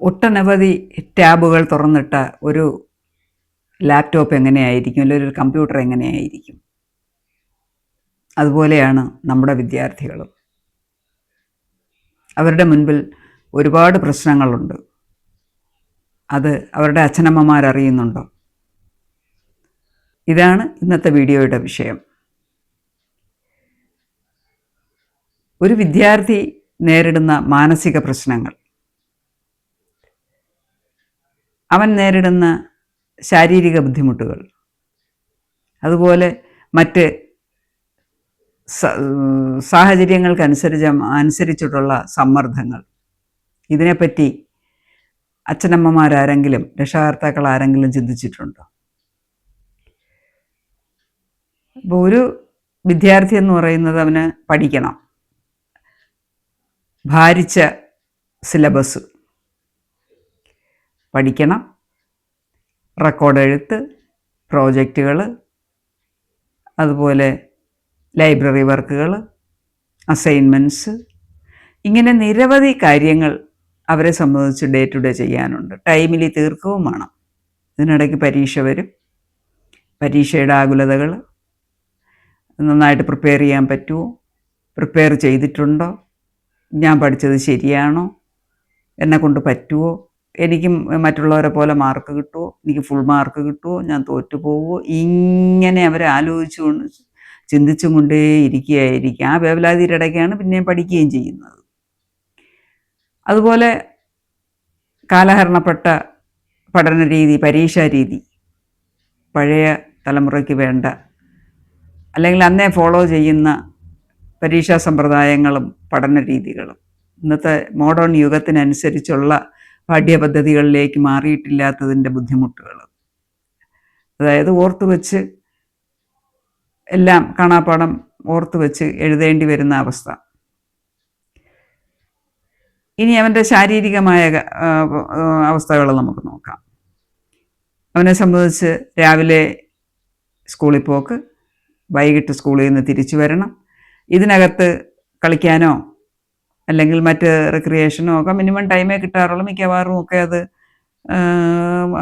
ഒട്ടനവധി ടാബുകൾ തുറന്നിട്ട ഒരു ലാപ്ടോപ്പ് എങ്ങനെയായിരിക്കും? അല്ലെങ്കിൽ ഒരു കമ്പ്യൂട്ടർ എങ്ങനെയായിരിക്കും? അതുപോലെയാണ് നമ്മുടെ വിദ്യാർത്ഥികളും. അവരുടെ മുൻപിൽ ഒരുപാട് പ്രശ്നങ്ങളുണ്ട്. അത് അവരുടെ അച്ഛനമ്മമാരറിയുന്നുണ്ടോ ഇതാണ് ഇന്നത്തെ വീഡിയോയുടെ വിഷയം. ഒരു വിദ്യാർത്ഥി നേരിടുന്ന മാനസിക പ്രശ്നങ്ങൾ. അവൻ നേരിടുന്ന ശാരീരിക ബുദ്ധിമുട്ടുകൾ. അതുപോലെ മറ്റ് സാഹചര്യങ്ങൾക്കനുസരിച്ച് അനുസരിച്ചിട്ടുള്ള സമ്മർദ്ദങ്ങൾ. ഇതിനെപ്പറ്റി അച്ഛനമ്മമാരാരെങ്കിലും രക്ഷകർത്താക്കൾ ആരെങ്കിലും ചിന്തിച്ചിട്ടുണ്ടോ? അപ്പോൾ ഒരു വിദ്യാർത്ഥി എന്ന് പറയുന്നത് അവന് പഠിക്കണം. ഭാരിച്ച സിലബസ്. പഠിക്കണം. റെക്കോർഡ് എഴുത്ത് പ്രോജക്റ്റുകൾ അതുപോലെ ലൈബ്രറി വർക്കുകൾ അസൈൻമെന്റ്സ് ഇങ്ങനെ നിരവധി കാര്യങ്ങൾ അവരെ സംബന്ധിച്ച് ഡേ ടു ഡേ ചെയ്യാനുണ്ട്. ടൈമിലി തീർക്കവും വേണം. ഇതിനിടയ്ക്ക് പരീക്ഷ വരും. പരീക്ഷയുടെ ആകുലതകൾ നന്നായിട്ട് പ്രിപ്പയർ ചെയ്യാൻ പറ്റുമോ? പ്രിപ്പയർ ചെയ്തിട്ടുണ്ടോ? ഞാൻ പഠിച്ചത് ശരിയാണോ? എന്നെ കൊണ്ട് പറ്റുമോ? എനിക്ക് മറ്റുള്ളവരെ പോലെ മാർക്ക് കിട്ടുമോ എനിക്ക് ഫുൾ മാർക്ക് കിട്ടുമോ ഞാൻ തോറ്റു പോവുമോ ഇങ്ങനെ അവരെ ആലോചിച്ചുകൊണ്ട് ചിന്തിച്ചും കൊണ്ടേ ഇരിക്കുകയായിരിക്കും ആ വേവലാതിയുടെ ഇടയ്ക്കാണ് പിന്നെയും പഠിക്കുകയും ചെയ്യുന്നത്. അതുപോലെ കാലഹരണപ്പെട്ട പഠന രീതി പരീക്ഷാ രീതി പഴയ തലമുറയ്ക്ക് വേണ്ട അല്ലെങ്കിൽ അന്നേ ഫോളോ ചെയ്യുന്ന പരീക്ഷാ സമ്പ്രദായങ്ങളും പഠന രീതികളും ഇന്നത്തെ മോഡേൺ യുഗത്തിനനുസരിച്ചുള്ള പാഠ്യപദ്ധതികളിലേക്ക് മാറിയിട്ടില്ലാത്തതിന്റെ ബുദ്ധിമുട്ടുകൾ. അതായത് ഓർത്തു വച്ച് എല്ലാം കാണാപ്പാടം ഓർത്തു വച്ച് എഴുതേണ്ടി വരുന്ന അവസ്ഥ. ഇനി അവന്റെ ശാരീരികമായ അവസ്ഥകൾ നമുക്ക് നോക്കാം. അവനെ സംബന്ധിച്ച് രാവിലെ സ്കൂളിൽ പോക്ക് വൈകിട്ട് സ്കൂളിൽ നിന്ന് തിരിച്ചു വരണം. ഇതിനകത്ത് കളിക്കാനോ അല്ലെങ്കിൽ മറ്റ് റിക്രിയേഷനോ ഒക്കെ മിനിമം ടൈമേ കിട്ടാറുള്ളൂ. മിക്കവാറും ഒക്കെ അത്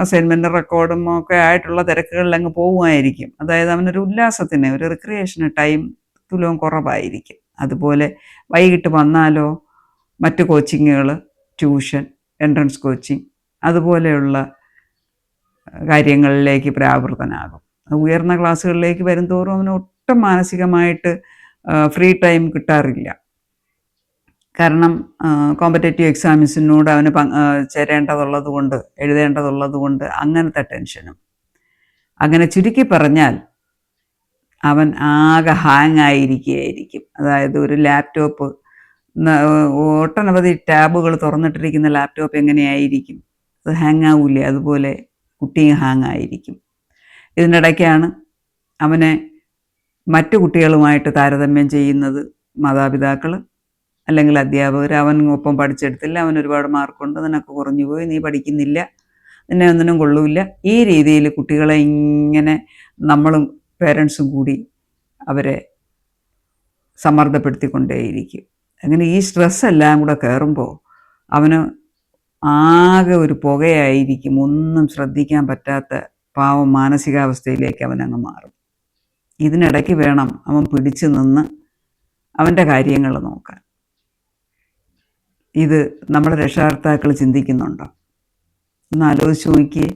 അസൈൻമെന്റ് റെക്കോർഡും ഒക്കെ ആയിട്ടുള്ള തിരക്കുകളിൽ അങ്ങ് പോകുമായിരിക്കും അതായത് അവനൊരു ഉല്ലാസത്തിന് ഒരു റിക്രിയേഷന് ടൈം തുലവും കുറവായിരിക്കും. അതുപോലെ വൈകിട്ട് വന്നാലോ മറ്റ് കോച്ചിങ്ങുകൾ ട്യൂഷൻ എൻട്രൻസ് കോച്ചിങ് അതുപോലെയുള്ള കാര്യങ്ങളിലേക്ക് പ്രാവർത്തനാകും. ഉയർന്ന ക്ലാസ്സുകളിലേക്ക് വരുംതോറും അവന് ഒട്ടും മാനസികമായിട്ട് ഫ്രീ ടൈം കിട്ടാറില്ല. കാരണം കോമ്പറ്റേറ്റീവ് എക്സാമിൻസിനോട് അവന് ചേരേണ്ടതുള്ളത് കൊണ്ട് എഴുതേണ്ടതുള്ളത് കൊണ്ട് അങ്ങനത്തെ ടെൻഷനും അങ്ങനെ ചുരുക്കി പറഞ്ഞാൽ അവൻ ആകെ ഹാങ് ആയിരിക്കുകയായിരിക്കും. അതായത് ഒരു ലാപ്ടോപ്പ് ഒട്ടനവധി ടാബുകൾ തുറന്നിട്ടിരിക്കുന്ന ലാപ്ടോപ്പ് എങ്ങനെയായിരിക്കും? അത് ഹാങ് ആവില്ലേ അതുപോലെ കുട്ടിയും ഹാങ് ആയിരിക്കും. ഇതിനിടയ്ക്കാണ് അവനെ മറ്റു കുട്ടികളുമായിട്ട് താരതമ്യം ചെയ്യുന്നത് മാതാപിതാക്കൾ അല്ലെങ്കിൽ അധ്യാപകർ അവൻ ഒപ്പം പഠിച്ചെടുത്തില്ല അവൻ ഒരുപാട് മാർക്കുണ്ട് നിനക്ക് കുറഞ്ഞു പോയി നീ പഠിക്കുന്നില്ല നിന്നെ ഒന്നിനും കൊള്ളൂല്ല. ഈ രീതിയിൽ കുട്ടികളെ ഇങ്ങനെ നമ്മളും പേരൻസും കൂടി അവരെ സമ്മർദ്ദപ്പെടുത്തിക്കൊണ്ടേയിരിക്കും. അങ്ങനെ ഈ സ്ട്രെസ് എല്ലാം കൂടെ കയറുമ്പോൾ അവന് ആകെ ഒരു പുകയായിരിക്കും. ഒന്നും ശ്രദ്ധിക്കാൻ പറ്റാത്ത പാവം മാനസികാവസ്ഥയിലേക്ക് അവൻ അങ്ങ് മാറും. ഇതിനിടയ്ക്ക് വേണം അവൻ പിടിച്ചു നിന്ന് അവന്റെ കാര്യങ്ങൾ നോക്കാൻ. ഇത് നമ്മുടെ രക്ഷകർത്താക്കൾ ചിന്തിക്കുന്നുണ്ടോ. ഒന്ന് ആലോചിച്ച് നോക്കിയേ.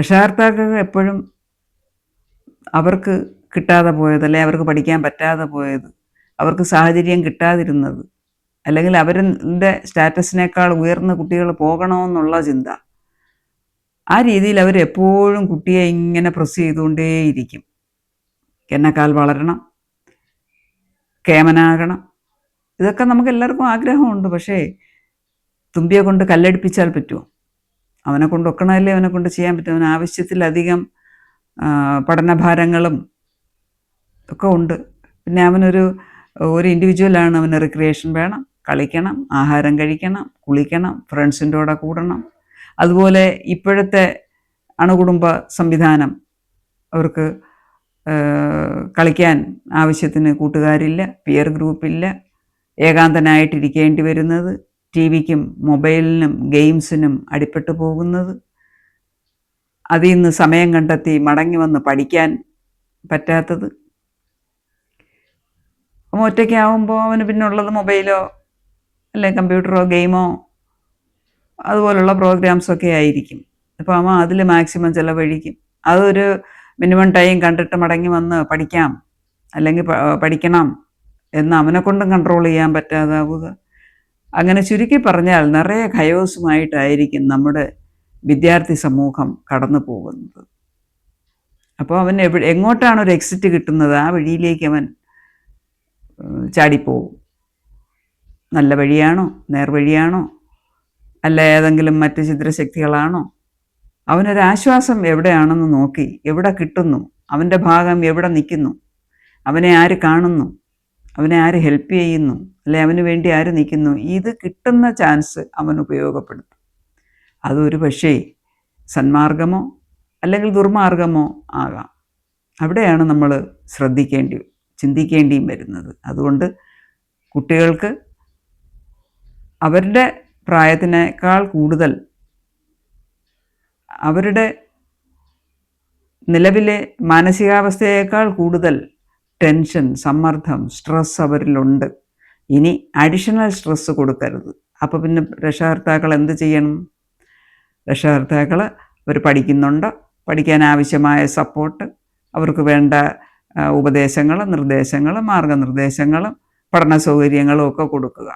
രക്ഷകർത്താക്കൾ എപ്പോഴും അവർക്ക് കിട്ടാതെ പോയത് അല്ലെ അവർക്ക് പഠിക്കാൻ പറ്റാതെ പോയത് അവർക്ക് സാഹചര്യം കിട്ടാതിരുന്നത് അല്ലെങ്കിൽ അവരുടെ സ്റ്റാറ്റസിനേക്കാൾ ഉയർന്ന കുട്ടികൾ പോകണമെന്നുള്ള ചിന്ത. ആ രീതിയിൽ അവർ എപ്പോഴും കുട്ടിയെ ഇങ്ങനെ പ്രസ് ചെയ്തുകൊണ്ടേയിരിക്കും. എന്നെക്കാൾ വളരണം കേമനാകണം ഇതൊക്കെ നമുക്ക് എല്ലാവർക്കും ആഗ്രഹമുണ്ട് പക്ഷേ തുമ്പിയെ കൊണ്ട് കല്ലടിപ്പിച്ചാൽ പറ്റുമോ? അവനെ കൊണ്ട് ഒക്കണമല്ലേ അവനെ കൊണ്ട് ചെയ്യാൻ പറ്റും? അവന് ആവശ്യത്തിലധികം പഠനഭാരങ്ങളും ഒക്കെ ഉണ്ട്. പിന്നെ അവനൊരു ഒരു ഇൻഡിവിജ്വലാണ് അവന് റിക്രിയേഷൻ വേണം കളിക്കണം ആഹാരം കഴിക്കണം കുളിക്കണം ഫ്രണ്ട്സിന്റെ കൂടെ കൂടണം. അതുപോലെ ഇപ്പോഴത്തെ അണുകുടുംബ സംവിധാനം അവർക്ക് കളിക്കാൻ ആവശ്യത്തിന് കൂട്ടുകാരില്ല പിയർ ഗ്രൂപ്പില്ല ഏകാന്തനായിട്ടിരിക്കേണ്ടി വരുന്നത് ടി വിക്കും മൊബൈലിനും ഗെയിംസിനും അടിപ്പെട്ടു പോകുന്നത്. അതിൽ നിന്ന് സമയം കണ്ടെത്തി മടങ്ങി വന്ന് പഠിക്കാൻ പറ്റാത്തത്. അപ്പം ഒറ്റയ്ക്കാവുമ്പോൾ അവന് പിന്നെ ഉള്ളത് മൊബൈലോ അല്ലെ കമ്പ്യൂട്ടറോ ഗെയിമോ അതുപോലുള്ള പ്രോഗ്രാംസൊക്കെ ആയിരിക്കും. അപ്പോൾ അവൻ അതിൽ മാക്സിമം ചിലവഴിക്കും. അതൊരു മിനിമം ടൈം കണ്ടിട്ട് മടങ്ങി വന്ന് പഠിക്കാം. അല്ലെങ്കിൽ പഠിക്കണം. എന്ന് അവനെ കൊണ്ടും കൺട്രോൾ ചെയ്യാൻ പറ്റാതാവുക. അങ്ങനെ ചുരുക്കി പറഞ്ഞാൽ നിറയെ ഖയോസുമായിട്ടായിരിക്കും നമ്മുടെ വിദ്യാർത്ഥി സമൂഹം കടന്നു പോകുന്നത്. അപ്പോൾ അവൻ എവിടെ എങ്ങോട്ടാണ് ഒരു എക്സിറ്റ് കിട്ടുന്നത്? ആ വഴിയിലേക്ക് അവൻ ചാടിപ്പോവും. നല്ല വഴിയാണോ? നേർവഴിയാണോ? അല്ല ഏതെങ്കിലും മറ്റ് ചിത്രശക്തികളാണോ അവനൊരാശ്വാസം എവിടെയാണെന്ന് നോക്കി എവിടെ കിട്ടുന്നു? അവന്റെ ഭാഗം എവിടെ നിൽക്കുന്നു? അവനെ ആര് കാണുന്നു? അവനെ ആര് ഹെൽപ്പ് ചെയ്യുന്നു? അല്ലെ അവന് വേണ്ടി ആര് നിൽക്കുന്നു? ഇത് കിട്ടുന്ന ചാൻസ് അവൻ ഉപയോഗപ്പെടുത്തും. അതൊരു പക്ഷേ സന്മാർഗമോ അല്ലെങ്കിൽ ദുർമാർഗമോ ആകാം. അവിടെയാണ് നമ്മൾ ശ്രദ്ധിക്കേണ്ടി ചിന്തിക്കേണ്ടിയും വരുന്നത്. അതുകൊണ്ട് കുട്ടികൾക്ക് അവരുടെ പ്രായത്തിനേക്കാൾ കൂടുതൽ അവരുടെ നിലവിലെ മാനസികാവസ്ഥയേക്കാൾ കൂടുതൽ ടെൻഷൻ സമ്മർദ്ദം സ്ട്രെസ് അവരിലുണ്ട്. ഇനി അഡീഷണൽ സ്ട്രെസ് കൊടുക്കരുത്. അപ്പോൾ പിന്നെ രക്ഷകർത്താക്കൾ എന്ത് ചെയ്യണം? രക്ഷകർത്താക്കൾ അവർ പഠിക്കുന്നുണ്ട്. പഠിക്കാൻ ആവശ്യമായ സപ്പോർട്ട് അവർക്ക് വേണ്ട ഉപദേശങ്ങൾ നിർദ്ദേശങ്ങൾ മാർഗനിർദ്ദേശങ്ങളും പഠന സൗകര്യങ്ങളും ഒക്കെ കൊടുക്കുക.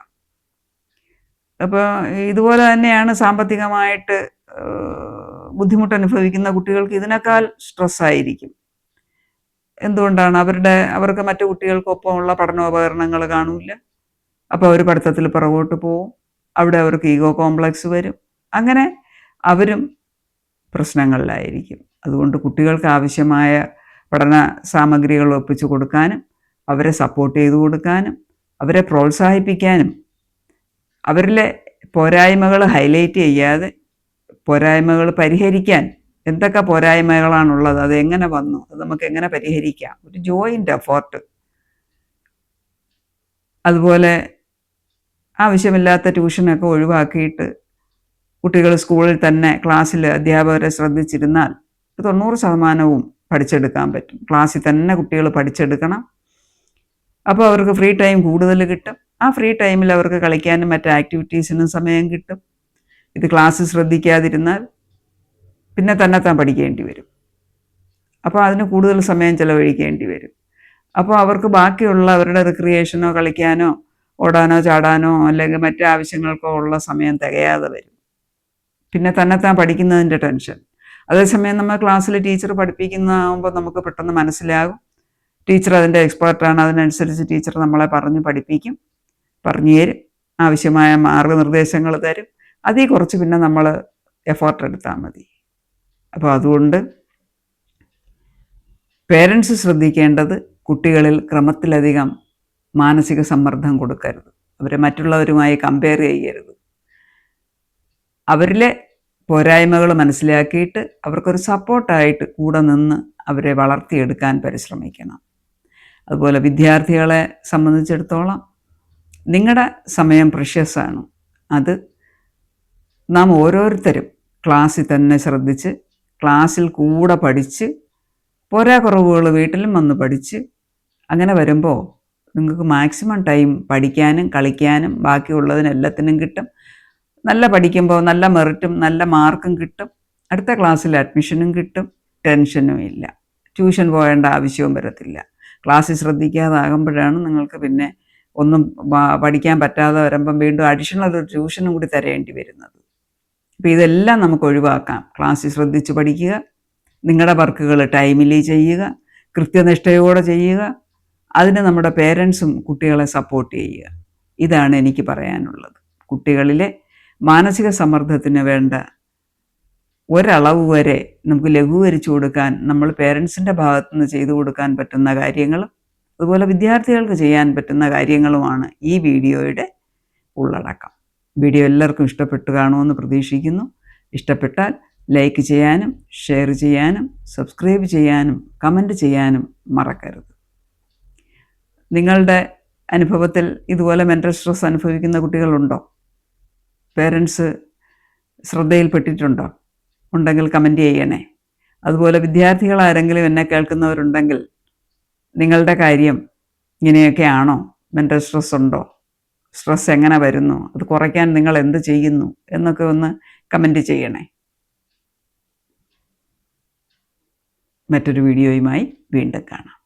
അപ്പോൾ ഇതുപോലെ തന്നെയാണ് സാമ്പത്തികമായിട്ട് ബുദ്ധിമുട്ട് അനുഭവിക്കുന്ന കുട്ടികൾക്ക് ഇതിനേക്കാൾ സ്ട്രെസ്സായിരിക്കും. എന്തുകൊണ്ടാണ്? അവരുടെ അവർക്ക് മറ്റു കുട്ടികൾക്കൊപ്പമുള്ള പഠനോപകരണങ്ങൾ കാണില്ല അപ്പോൾ അവർ പഠിത്തത്തിൽ പുറകോട്ട് പോവും. അവിടെ അവർക്ക് ഈഗോ കോംപ്ലക്സ് വരും. അങ്ങനെ അവരും പ്രശ്നങ്ങളിലായിരിക്കും. അതുകൊണ്ട് കുട്ടികൾക്ക് ആവശ്യമായ പഠന സാമഗ്രികൾ ഒപ്പിച്ചു കൊടുക്കാനും അവരെ സപ്പോർട്ട് ചെയ്തു കൊടുക്കാനും അവരെ പ്രോത്സാഹിപ്പിക്കാനും അവരിലെ പോരായ്മകൾ ഹൈലൈറ്റ് ചെയ്യാതെ പോരായ്മകൾ പരിഹരിക്കാൻ എന്തൊക്കെ പോരായ്മകളാണുള്ളത്? അത് എങ്ങനെ വന്നു? അത് നമുക്ക് എങ്ങനെ പരിഹരിക്കാം? ഒരു ജോയിന്റ് എഫോർട്ട് അതുപോലെ ആവശ്യമില്ലാത്ത ട്യൂഷനൊക്കെ ഒഴിവാക്കിയിട്ട് കുട്ടികൾ സ്കൂളിൽ തന്നെ ക്ലാസ്സിൽ അധ്യാപകരെ ശ്രദ്ധിച്ചിരുന്നാൽ തൊണ്ണൂറ് ശതമാനവും പഠിച്ചെടുക്കാൻ പറ്റും. ക്ലാസ്സിൽ തന്നെ കുട്ടികൾ പഠിച്ചെടുക്കണം. അപ്പോൾ അവർക്ക് ഫ്രീ ടൈം കൂടുതൽ കിട്ടും. ആ ഫ്രീ ടൈമിൽ അവർക്ക് കളിക്കാനും മറ്റ് ആക്ടിവിറ്റീസിനും സമയം കിട്ടും. ഇത് ക്ലാസ് ശ്രദ്ധിക്കാതിരുന്നാൽ പിന്നെ തന്നെത്താൻ പഠിക്കേണ്ടി വരും. അപ്പോൾ അതിന് കൂടുതൽ സമയം ചിലവഴിക്കേണ്ടി വരും. അപ്പോൾ അവർക്ക് ബാക്കിയുള്ള അവരുടെ റിക്രിയേഷനോ കളിക്കാനോ ഓടാനോ ചാടാനോ അല്ലെങ്കിൽ മറ്റു ആവശ്യങ്ങൾക്കോ ഉള്ള സമയം തികയാതെ വരും. പിന്നെ തന്നെത്താൻ പഠിക്കുന്നതിന്റെ ടെൻഷൻ അതേസമയം നമ്മൾ ക്ലാസ്സിൽ ടീച്ചർ പഠിപ്പിക്കുന്നതാകുമ്പോൾ നമുക്ക് പെട്ടെന്ന് മനസ്സിലാകും. ടീച്ചർ അതിന്റെ എക്സ്പേർട്ടാണ് അതിനനുസരിച്ച് ടീച്ചർ നമ്മളെ പറഞ്ഞ് പഠിപ്പിക്കും പറഞ്ഞു തരും. ആവശ്യമായ മാർഗനിർദ്ദേശങ്ങൾ തരും. അതിൽ കുറച്ച് പിന്നെ നമ്മൾ എഫേർട്ട് എടുത്താൽ മതി. അപ്പോൾ അതുകൊണ്ട് പേരൻസ് ശ്രദ്ധിക്കേണ്ടത് കുട്ടികളിൽ ക്രമത്തിലധികം മാനസിക സമ്മർദ്ദം കൊടുക്കരുത്. അവരെ മറ്റുള്ളവരുമായി കമ്പയർ ചെയ്യരുത്. അവരിലെ പോരായ്മകൾ മനസ്സിലാക്കിയിട്ട് അവർക്കൊരു സപ്പോർട്ടായിട്ട് കൂടെ നിന്ന് അവരെ വളർത്തിയെടുക്കാൻ പരിശ്രമിക്കണം. അതുപോലെ വിദ്യാർത്ഥികളെ സംബന്ധിച്ചിടത്തോളം നിങ്ങളുടെ സമയം പ്രഷ്യസാണ് അത് നാം ഓരോരുത്തരും ക്ലാസ്സിൽ തന്നെ ശ്രദ്ധിച്ച് ക്ലാസ്സിൽ കൂടെ പഠിച്ച് പോരാ കുറവുകൾ വീട്ടിലും വന്ന് പഠിച്ച് അങ്ങനെ വരുമ്പോൾ നിങ്ങൾക്ക് മാക്സിമം ടൈം പഠിക്കാനും കളിക്കാനും ബാക്കിയുള്ളതിനെല്ലാത്തിനും കിട്ടും. നല്ല പഠിക്കുമ്പോൾ നല്ല മെറിറ്റും നല്ല മാർക്കും കിട്ടും. അടുത്ത ക്ലാസ്സിൽ അഡ്മിഷനും കിട്ടും. ടെൻഷനും ഇല്ല. ട്യൂഷൻ പോകേണ്ട ആവശ്യവും വരത്തില്ല. ക്ലാസ്സിൽ ശ്രദ്ധിക്കാതാകുമ്പോഴാണ് നിങ്ങൾക്ക് പിന്നെ ഒന്നും പഠിക്കാൻ പറ്റാതെ വരുമ്പം വീണ്ടും അഡീഷണൽ ഒരു ട്യൂഷനും കൂടി തരേണ്ടി വരുന്നത്. അപ്പോൾ ഇതെല്ലാം നമുക്ക് ഒഴിവാക്കാം. ക്ലാസ്സിൽ ശ്രദ്ധിച്ച് പഠിക്കുക നിങ്ങളുടെ വർക്കുകൾ ടൈമിലി ചെയ്യുക കൃത്യനിഷ്ഠയോടെ ചെയ്യുക അതിന് നമ്മുടെ പേരൻസും കുട്ടികളെ സപ്പോർട്ട് ചെയ്യുക. ഇതാണ് എനിക്ക് പറയാനുള്ളത്. കുട്ടികളിലെ മാനസിക സമ്മർദ്ദത്തിന് വേണ്ട ഒരളവ് വരെ നമുക്ക് ലഘൂകരിച്ചു കൊടുക്കാൻ നമ്മൾ പേരൻസിന്റെ ഭാഗത്തുനിന്ന് ചെയ്തു കൊടുക്കാൻ പറ്റുന്ന കാര്യങ്ങളും അതുപോലെ വിദ്യാർത്ഥികൾക്ക് ചെയ്യാൻ പറ്റുന്ന കാര്യങ്ങളുമാണ് ഈ വീഡിയോയുടെ ഉള്ളടക്കം. വീഡിയോ എല്ലാവർക്കും ഇഷ്ടപ്പെട്ടു കാണുമെന്ന് പ്രതീക്ഷിക്കുന്നു. ഇഷ്ടപ്പെട്ടാൽ ലൈക്ക് ചെയ്യാനും ഷെയർ ചെയ്യാനും സബ്സ്ക്രൈബ് ചെയ്യാനും കമന്റ് ചെയ്യാനും മറക്കരുത്. നിങ്ങളുടെ അനുഭവത്തിൽ ഇതുപോലെ മെന്റൽ സ്ട്രെസ് അനുഭവിക്കുന്ന കുട്ടികളുണ്ടോ? പേരൻസ് ശ്രദ്ധയിൽപ്പെട്ടിട്ടുണ്ടോ? ഉണ്ടെങ്കിൽ കമന്റ് ചെയ്യണേ. അതുപോലെ വിദ്യാർത്ഥികൾ ആരെങ്കിലും എന്നെ കേൾക്കുന്നവരുണ്ടെങ്കിൽ നിങ്ങളുടെ കാര്യം ഇങ്ങനെയൊക്കെയാണോ? മെന്റൽ സ്ട്രെസ് ഉണ്ടോ? സ്ട്രെസ് എങ്ങനെ വരുന്നു? അത് കുറയ്ക്കാൻ നിങ്ങൾ എന്ത് ചെയ്യുന്നു? എന്നൊക്കെ ഒന്ന് കമന്റ് ചെയ്യണേ. മറ്റൊരു വീഡിയോയുമായി വീണ്ടും കാണാം.